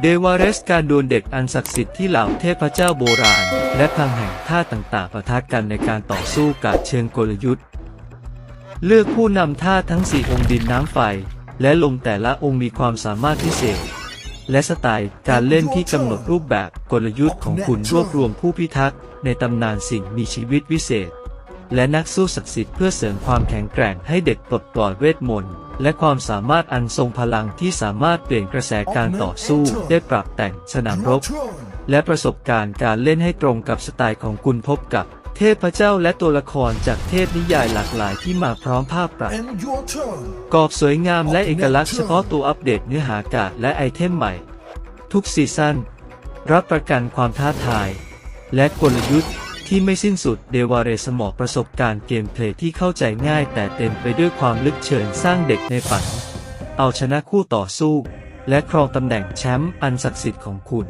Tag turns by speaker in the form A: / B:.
A: เดวาเรสการดวลเด็กอันศักดิ์สิทธิ์ที่เหล่าเทพเจ้าโบราณ และพลังแห่งท่าต่างๆปะทะกันในการต่อสู้กับเชิงกลยุทธ์ เลือกผู้นำท่าทั้งสี่องค์ดินน้ำไฟ และลมแต่ละองค์มีความสามารถพิเศษ และสไตล์การเล่นที่กำหนดรูปแบบกลยุทธ์ของคุณรวบรวมผู้พิทักษ์ในตำนานสิ่งมีชีวิตวิเศษ และนักสู้ศักดิ์สิทธิ์เพื่อเสริมความแข็งแกร่งให้เด็กปลดปล่อยเวทมนต์ และความสามารถอันทรงพลังที่สามารถเปลี่ยนกระแสการต่อสู้ได้ปรับแต่งสนามรบ และประสบการณ์การเล่นให้ตรงกับสไตล์ของคุณพบกับ เทพเจ้าและตัวละครจากเทพนิยายหลากหลายที่มาพร้อมภาพปรับ
B: And your turn.
A: กรอบสวยงามและเอกลักษณ์เฉพาะตัวอัปเดตเนื้อหาการ์ดและไอเทมใหม่ ทุกซีซั่นรับประกันความท้าทาย และกลยุทธ์ ที่ไม่สิ้นสุดเดวาเรสมอประสบการณ์เกมเพลย์ที่เข้าใจง่ายแต่เต็มไปด้วยความลึกเชิญสร้างเด็กในฝัน เอาชนะคู่ต่อสู้ และครองตำแหน่งแชมป์อันศักดิ์สิทธิ์ของคุณ